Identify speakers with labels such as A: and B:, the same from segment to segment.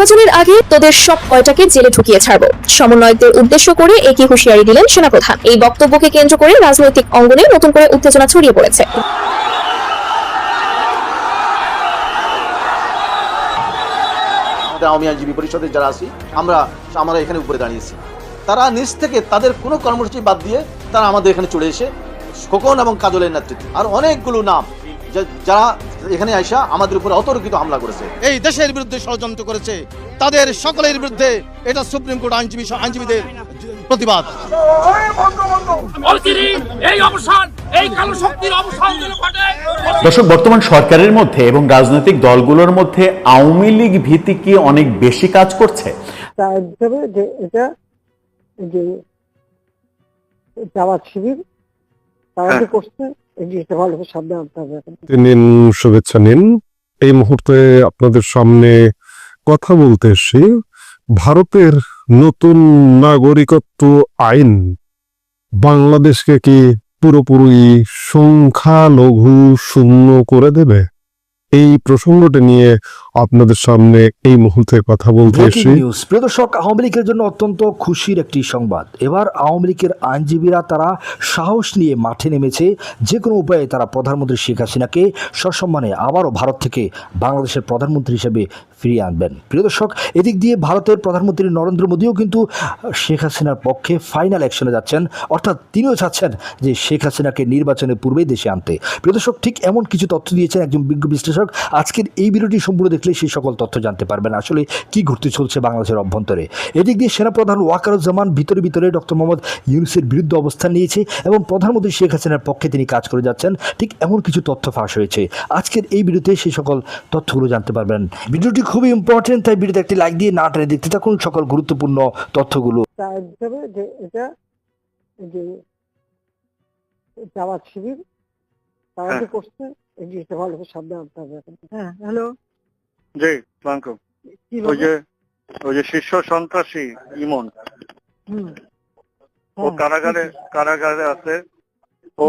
A: নির্বাচনের আগে তোদের সব কয়টাকে জেলে ঢুকিয়ে ছাড়বো। সমন্বয়কদের উদ্দেশ্য করে একই হুঁশিয়ারি দিলেন সেনাপ্রধান। এই বক্তব্যকে কেন্দ্র করে রাজনৈতিক অঙ্গনে নতুন করে উত্তেজনা ছড়িয়ে পড়েছে।
B: আওয়ামী আইনজীবী পরিষদের যারা আছি, আমরা আমরা এখানে উপরে দাঁড়িয়েছি। তারা নিজ থেকে তাদের কোনো কর্মসূচি বাদ দিয়ে তারা আমাদের এখানে চলে এসে খোকন এবং কাজলের নেতৃত্বে, আর অনেকগুলো নাম যারা এখানে আইসা আমাদের উপর অতর্কিত হামলা করেছে।
C: এই দেশের বিরুদ্ধে ষড়যন্ত্র করেছে। তাদের সকলের বিরুদ্ধে এটা সুপ্রিম কোর্ট আইনজীবী আইনজীবীদের প্রতিবাদ।
D: অচিরেই এই অবসান এই কালো শক্তির অবসান যেন ঘটে
E: দর্শক বর্তমান সরকারের মধ্যে এবং রাজনৈতিক দলগুলোর মধ্যে আওয়ামী লীগ ভীতি কি অনেক বেশি কাজ করছে?
F: যে এটা যে জামাত শিবির তারা করছে
G: নিন শুভেচ্ছা নিন। এই মুহূর্তে আপনাদের সামনে কথা বলতে এসেছি, ভারতের নতুন নাগরিকত্ব আইন। বাংলাদেশকে কি পুরোপুরি সংখ্যালঘু শূন্য করে দেবে? এই প্রসঙ্গটা নিয়ে আপনাদের সামনে এই মুহূর্তে কথা বলতে এসেছি।
H: নিউজ। প্রিয় দর্শক আওয়ামী লীগের জন্য অত্যন্ত খুশির একটি সংবাদ। এবার আওয়ামী লীগের আইনজীবীরা তারা সাহস নিয়ে মাঠে নেমেছে। যে কোনো উপায়ে তারা প্রধানমন্ত্রী শেখ হাসিনাকে সসম্মানে আবারও ভারত থেকে বাংলাদেশের প্রধানমন্ত্রী হিসেবে ফিরিয়ে আনবেন। প্রিয় দর্শক, এদিক দিয়ে ভারতের প্রধানমন্ত্রী নরেন্দ্র মোদীও কিন্তু শেখ হাসিনার পক্ষে ফাইনাল অ্যাকশনে যাচ্ছেন। অর্থাৎ তিনিও চাচ্ছেন যে শেখ হাসিনাকে নির্বাচনের পূর্বেই দেশে আনতে। প্রিয় দর্শক, ঠিক এমন কিছু তথ্য দিয়েছেন একজন বিজ্ঞ বিশ্লেষক। আজকের এই ভিডিওটি সম্পূর্ণ দেখলে সেই সকল তথ্য জানতে পারবেন। আসলে কি ঘটতে চলছে বাংলাদেশের অভ্যন্তরে? এদিক দিয়ে সেনাপ্রধান ওয়াকারুজ্জামান ভিতরে ভিতরে ডক্টর মোহাম্মদ ইউনুসের বিরুদ্ধে অবস্থান নিয়েছে এবং প্রধানমন্ত্রী শেখ হাসিনার পক্ষে তিনি কাজ করে যাচ্ছেন। ঠিক এমন কিছু তথ্য ফাঁস হয়েছে। আজকের এই ভিডিওতে সেই সকল তথ্যগুলো জানতে পারবেন। ভিডিওটি খুবই ইম্পর্টেন্ট তাই ভিডিওতে একটি লাইক দিয়ে না টেনে দেখতে থাকুন সকল গুরুত্বপূর্ণ তথ্যগুলো।
F: যে এটা যে জামাত শিবির তারা যে করছে এই জিনিসটা ভালো করে সাবধান হতে হবে হ্যাঁ হ্যালো
I: জি সালামকুম।
F: কি
I: ওই যে ওই যে শীর্ষ সন্ত্রাসী ইমন
F: হুম।
I: ও
F: হ্যাঁ,
I: কারাগারে কারাগারে আছে। ও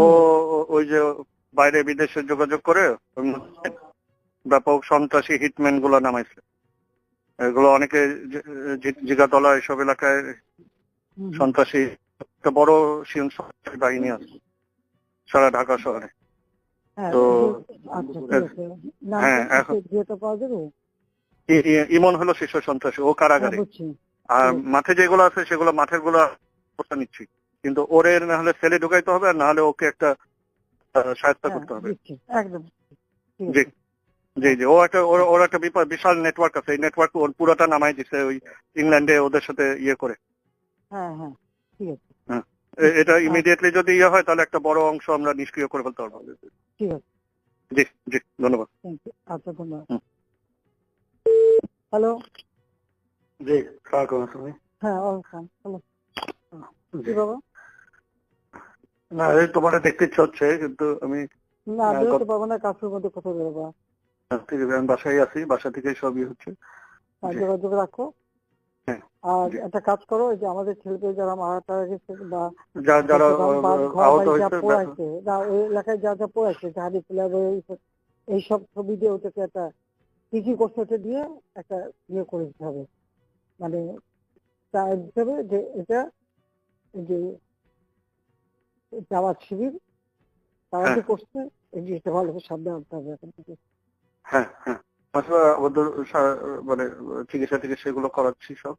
I: ওই যে বাইরে বিদেশে যোগাযোগ করে ব্যাপক সন্ত্রাসী হিটম্যানগুলো নামাইছে। এগুলো অনেকে জিগাতলা এসব এলাকায় সন্ত্রাসী একটা বড় সন্ত্রাসী বাহিনী আছে সারা ঢাকা শহরে।
F: হ্যাঁ,
I: তো-
F: আচ্ছা
I: হ্যাঁ, এখন- ইমন হলো শীর্ষ সন্ত্রাসী ও কারাগারে।
F: হ্যাঁ,
I: আর মাঠে যেগুলো আছে সেগুলো মাঠেরগুলো নিচ্ছি। কিন্তু ওরে না হলে সেলে ঢুকাইতে হবে আর না হলে ওকে একটা সাহায্য
F: হ্যাঁ,
I: করতে হবে।
F: একদম।
I: জি। জি জি। ও একটা ওর একটা বিশাল নেটওয়ার্ক আছে। এই নেটওয়ার্ক ওর পুরোটা নামাই দিছে ওই ইংল্যান্ডে ওদের সাথে ইয়ে করে।
F: হ্যাঁ হ্যাঁ। ঠিক আছে।
I: এ- এটা ইমিডিয়েটলি যদি ইয়ে হয় তাহলে একটা বড় অংশ আমরা নিষ্ক্রিয় করে ফেলতে পারব।
F: ঠিক আছে।
I: জি জি। ধন্যবাদ।
F: আচ্ছা ধন্যবাদ। হ্যালো
I: জি স্বাগত তুমি।
F: হ্যাঁ ওয়েলকাম। হ্যালো কি বাবা?
I: না এই তোমার দেখতে ইচ্ছে হচ্ছে কিন্তু আমি
F: না
I: হ্যাঁ, গত-
F: পারব না কাজের মধ্যে কোথাও বেরোবো
I: আমি বাসায় আছি বাসা থেকে সবই হচ্ছে।
F: যোগাযোগ রাখো।
I: হ্যাঁ,
F: আর একটা কাজ করো যে আমাদের ছেলেপেলে যারা মারা টারা গেছে বা
I: যারা আহত হয়েছে
F: ওই এলাকায় যা যা পোড়াইছে জাহাদি প্লেয়ার এইসব ছবি দিয়ে ওটাকে একটা কি কি করছে ওটা দিয়ে একটা ইয়ে করে দিতে হবে। মানে তা হিসেবে যে এটা যে জামাত শিবির তারা যে
I: হ্যাঁ।
F: করছে এই জিনিসটা ভালো করে সাবধান হতে হবে এখন থেকে।
I: হ্যাঁ হ্যাঁ। আসলে আমাদের মানে চিকিৎসা থেকে সেগুলো করাচ্ছি সব।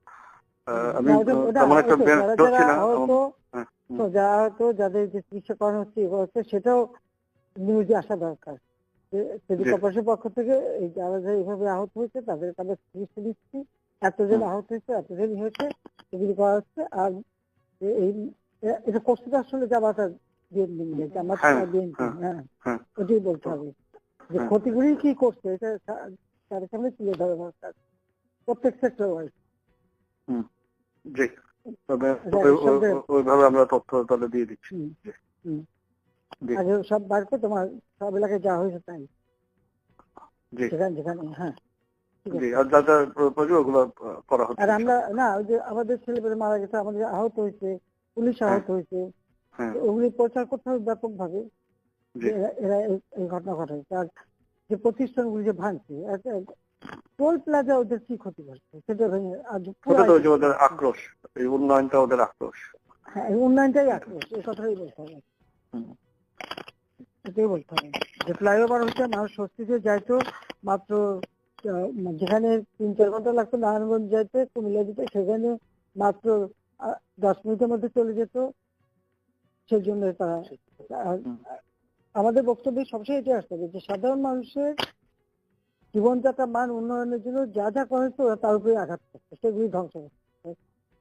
I: আমি তেমন একটা বের
F: যারা-
I: করছি না হ্যাঁ,
F: যারা হয়তো যাদের যে চিকিৎসা করানো হচ্ছে এগুলো হচ্ছে সেটাও নিউজে আসা দরকার।
I: জি।
F: পক্ষ থেকে এই যারা যারা এইভাবে আহত হয়েছে তাদের তাদের চিকিৎসা দিচ্ছি এতজন আহত হয়েছে এতজন হয়েছে এগুলি করা হচ্ছে। আর এই এটা কষ্টটা আসলে বিএনপি জামাত
I: হ্যাঁ,
F: বিএনপি
I: হ্যাঁ,
F: হ্যাঁ
I: হ্যাঁ।
F: ওটাই বলতে হবে। যে
I: হ্যাঁ।
F: ক্ষতিগুলি কি করছে এটা তাদের সামনে তুলে ধরা দরকার। প্রত্যেক সেক্টর ওয়াইজ
I: জি। তবে ওই- ওইভাবে আমরা তথ্য তাহলে দিয়ে দিচ্ছি।
F: সব করে তোমার সব এলাকায় যা হয়েছে তাই। যেখানে যেখানে হ্যাঁ।
I: আর
F: আমরা না ওই যে আমাদের ছেলেপেলে মারা গেছে আমাদের আহত হয়েছে পুলিশ
I: হ্যাঁ।
F: আহত হয়েছে।
I: হ্যাঁ।
F: ওগুলি প্রচার করতে হবে ব্যাপক ভাবে এরা এই- ঘটনা ঘটায় আর যে প্রতিষ্ঠানগুলি যে ভাঙছে টোল প্লাজা ওদের কি ক্ষতি করছে সেটা
I: ওটা তো ওদের আক্রোশ। এই উন্নয়নটা ওদের আক্রোশ।
F: হ্যাঁ এই উন্নয়নটাই আক্রোশ। এই কথাই বলতে হবে। এটাই বলতে হবে। যে ফ্লাইওভার হচ্ছে মানুষ স্বস্তিতে যাইতো মাত্র যেখানে তিন চার ঘণ্টা লাগতো নারায়ণগঞ্জ যাইতে কুমিল্লা যেতে সেখানে মাত্র দশ মিনিটের মধ্যে চলে যেত। সেই জন্য তারা আমাদের বক্তব্যে সবসময় এটা আসতে হবে যে সাধারণ মানুষের জীবনযাত্রা মান উন্নয়নের জন্য যা যা করেছে তার উপরে আঘাত করছে, সেগুলি ধ্বংস করছে।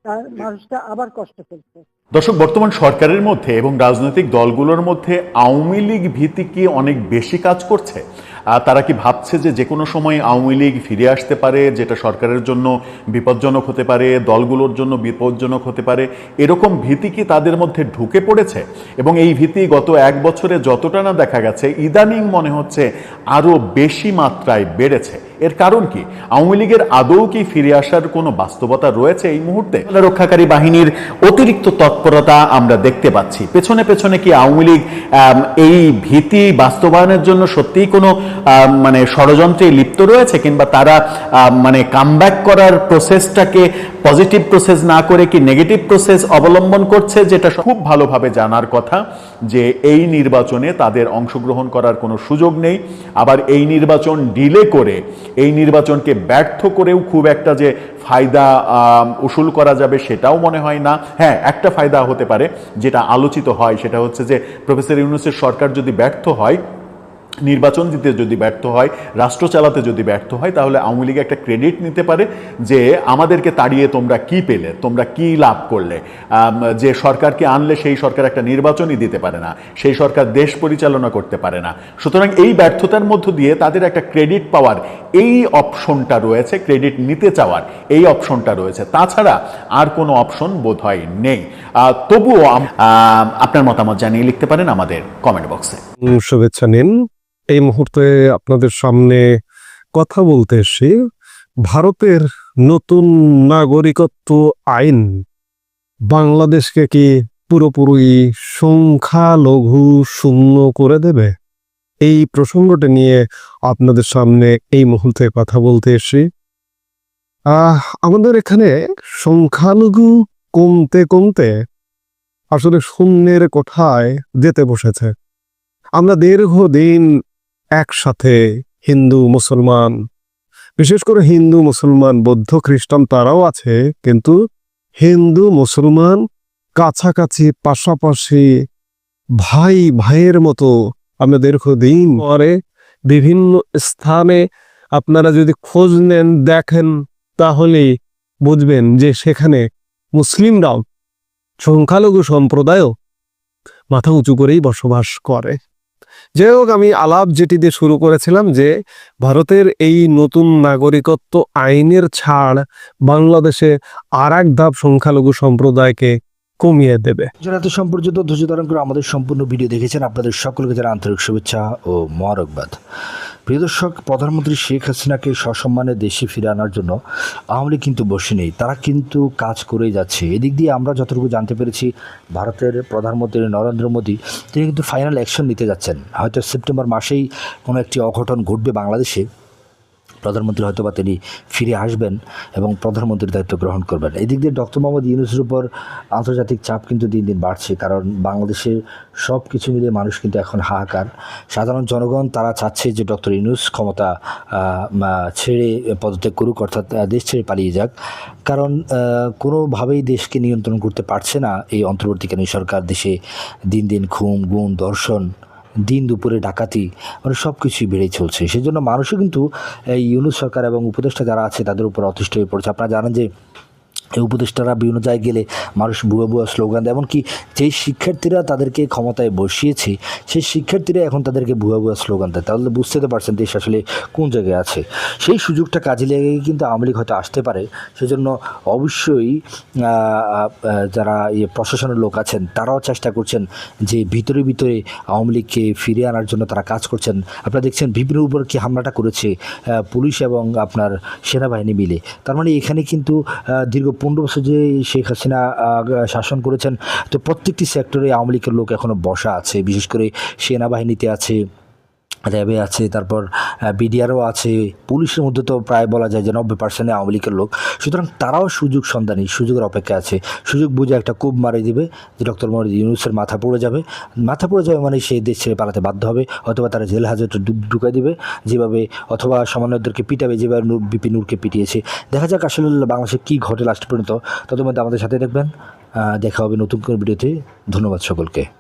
F: তার মানুষটা আবার কষ্ট ফেলছে
E: দর্শক, বর্তমান সরকারের মধ্যে এবং রাজনৈতিক দলগুলোর মধ্যে আওয়ামী লীগ ভীতি কি অনেক বেশি কাজ করছে? তারা কি ভাবছে যে যে কোনো সময় আওয়ামী লীগ ফিরে আসতে পারে, যেটা সরকারের জন্য বিপজ্জনক হতে পারে, দলগুলোর জন্য বিপজ্জনক হতে পারে, এরকম ভীতি কি তাদের মধ্যে ঢুকে পড়েছে? এবং এই ভীতি গত এক বছরে যতটা না দেখা গেছে, ইদানিং মনে হচ্ছে আরও বেশি মাত্রায় বেড়েছে। এর কারণ কি? আওয়ামী লীগের আদৌ কি ফিরে আসার কোনো বাস্তবতা রয়েছে এই মুহূর্তে? রক্ষাকারী বাহিনীর অতিরিক্ত তৎপরতা আমরা দেখতে পাচ্ছি। পেছনে পেছনে কি আওয়ামী লীগ এই ভীতি বাস্তবায়নের জন্য সত্যিই কোনো মানে ষড়যন্ত্রে লিপ্ত রয়েছে কিংবা তারা মানে কামব্যাক করার প্রসেসটাকে পজিটিভ প্রসেস না করে কি নেগেটিভ প্রসেস অবলম্বন করছে, যেটা খুব ভালোভাবে জানার কথা। যে এই নির্বাচনে তাদের অংশগ্রহণ করার কোনো সুযোগ নেই। আবার এই নির্বাচন ডিলে করে, এই নির্বাচনকে ব্যর্থ করেও খুব একটা যে ফায়দা উসুল করা যাবে সেটাও মনে হয় না। হ্যাঁ একটা ফায়দা হতে পারে, যেটা আলোচিত হয়, সেটা হচ্ছে যে প্রফেসর ইউনুসের সরকার যদি ব্যর্থ হয় নির্বাচন দিতে যদি ব্যর্থ হয়, রাষ্ট্র চালাতে যদি ব্যর্থ হয়, তাহলে আওয়ামী লীগ একটা ক্রেডিট নিতে পারে যে আমাদেরকে তাড়িয়ে তোমরা কি পেলে, তোমরা কি লাভ করলে। যে সরকারকে আনলে সেই সরকার একটা নির্বাচনই দিতে পারে না, সেই সরকার দেশ পরিচালনা করতে পারে না। সুতরাং এই ব্যর্থতার মধ্য দিয়ে তাদের একটা ক্রেডিট পাওয়ার এই অপশনটা রয়েছে ক্রেডিট নিতে চাওয়ার এই অপশনটা রয়েছে। তাছাড়া আর কোনো অপশন বোধ হয় নেই তবুও আপনার মতামত জানিয়ে লিখতে পারেন আমাদের কমেন্ট বক্সে
G: শুভেচ্ছা নিন। এই মুহূর্তে আপনাদের সামনে কথা বলতে এসেছি। ভারতের নতুন নাগরিকত্ব আইন বাংলাদেশকে কি পুরোপুরি সংখ্যালঘু শূন্য করে দেবে? এই প্রসঙ্গটা নিয়ে আপনাদের সামনে এই মুহূর্তে কথা বলতে আহ, আমাদের এখানে সংখ্যালঘু কমতে কমতে আসলে শূন্যের কোঠায় যেতে বসেছে। আমরা দীর্ঘদিন একসাথে হিন্দু, মুসলমান, বিশেষ করে হিন্দু, মুসলমান, বৌদ্ধ, খ্রিস্টান তারাও আছে, কিন্তু হিন্দু, মুসলমান কাছাকাছি, পাশাপাশি ভাই, ভাইয়ের মতো আমরা দীর্ঘদিন পরে বিভিন্ন স্থানে আপনারা যদি খোঁজ নেন, দেখেন, তাহলেই বুঝবেন যে সেখানে মুসলিমরাও সংখ্যালঘু সম্প্রদায়ও মাথা উঁচু করেই বসবাস করে। যাই হোক আমি আলাপ যেটি দিয়ে শুরু করেছিলাম যে ভারতের এই নতুন নাগরিকত্ব আইনের ছাড় বাংলাদেশে আর এক ধাপ সংখ্যালঘু সম্প্রদায়কে কমিয়ে দেবে।
H: যারা সম্পর্কিত ধৈর্য ধারণ করে আমাদের সম্পূর্ণ ভিডিও দেখেছেন। আপনাদের সকলকে যারা আন্তরিক শুভেচ্ছা ও মরকবাদ প্রিয় দর্শক, প্রধানমন্ত্রী শেখ হাসিনাকে সসম্মানে দেশে ফিরে আনার জন্য আওয়ামী লীগ কিন্তু বসে নেই। তারা কিন্তু কাজ করেই যাচ্ছে। এদিক দিয়ে আমরা যতটুকু জানতে পেরেছি, ভারতের প্রধানমন্ত্রী নরেন্দ্র মোদী, তিনি কিন্তু ফাইনাল অ্যাকশন নিতে যাচ্ছেন। হয়তো সেপ্টেম্বর মাসেই কোনো একটি অঘটন ঘটবে বাংলাদেশে। প্রধানমন্ত্রী হয়তো বা তিনি ফিরে আসবেন এবং প্রধানমন্ত্রীর দায়িত্ব গ্রহণ করবেন। এদিক দিয়ে ডক্টর মোহাম্মদ ইউনুসের উপর আন্তর্জাতিক চাপ কিন্তু দিন দিন বাড়ছে, কারণ বাংলাদেশের সব কিছু মিলিয়ে মানুষ কিন্তু এখন হাহাকার। সাধারণ জনগণ তারা চাচ্ছে যে ডক্টর ইউনুস ক্ষমতা ছেড়ে পদত্যাগ করুক, অর্থাৎ দেশ ছেড়ে পালিয়ে যাক। কারণ কোনোভাবেই দেশকে নিয়ন্ত্রণ করতে পারছে না এই অন্তর্বর্তীকালীন সরকার। দেশে দিন দিন খুন গুণ, দর্শন দিন দুপুরে ডাকাতি মানে সব কিছুই বেড়ে চলছে। সেই জন্য মানুষও কিন্তু এই ইউনুস সরকার এবং উপদেষ্টা যারা আছে, তাদের উপর অতিষ্ঠ হয়ে পড়ছে। আপনারা জানেন যে এই উপদেষ্টারা বিভিন্ন জায়গায় গেলে মানুষ বুয়া বুয়া স্লোগান দেয়। এমনকি যেই শিক্ষার্থীরা তাদেরকে ক্ষমতায় বসিয়েছে, সেই শিক্ষার্থীরা এখন তাদেরকে ভুয়া ভুয়া স্লোগান দেয়। তাহলে বুঝতে তো পারছেন দেশ আসলে কোন জায়গায় আছে। সেই সুযোগটা কাজে লেগে কিন্তু আওয়ামী লীগ হয়তো আসতে পারে। সেজন্য অবশ্যই যারা ইয়ে প্রশাসনের লোক আছেন, তারাও চেষ্টা করছেন যে ভিতরে ভিতরে আওয়ামী লীগকে ফিরিয়ে আনার জন্য তারা কাজ করছেন। আপনারা দেখছেন বিভিন্ন উপর কি হামলাটা করেছে পুলিশ এবং আপনার সেনাবাহিনী মিলে। তার মানে এখানে কিন্তু দীর্ঘ পনেরো বছর যে শেখ হাসিনা শাসন করেছেন, তো প্রত্যেকটি সেক্টরে আওয়ামী লীগের লোক এখনও বসা আছে, বিশেষ করে সেনাবাহিনীতে আছে। র্যাবে আছে, তারপর বিডিআরও আছে, পুলিশের মধ্যে তো প্রায় বলা যায় যে নব্বই পার্সেন্ট আওয়ামী লীগের লোক। সুতরাং তারাও সুযোগ সন্ধানী, সুযোগের অপেক্ষা আছে। সুযোগ বুঝে একটা কূপ মারে দিবে যে ডক্টর মোহাম্মদ ইউনুসের মাথা পড়ে যাবে। মাথা পড়ে যাবে মানে সেই দেশ ছেড়ে পালাতে বাধ্য হবে, অথবা তারা জেল হাজতে ঢুকাই দিবে যেভাবে, অথবা সামান্যদেরকে পিটাবে যেভাবে নূর, বিপি নূরকে পিটিয়েছে। দেখা যাক আসলে বাংলাদেশে কী ঘটে লাস্ট পর্যন্ত। তদের মধ্যে আমাদের সাথে দেখবেন দেখা হবে নতুন কোনো ভিডিওতে। ধন্যবাদ সকলকে।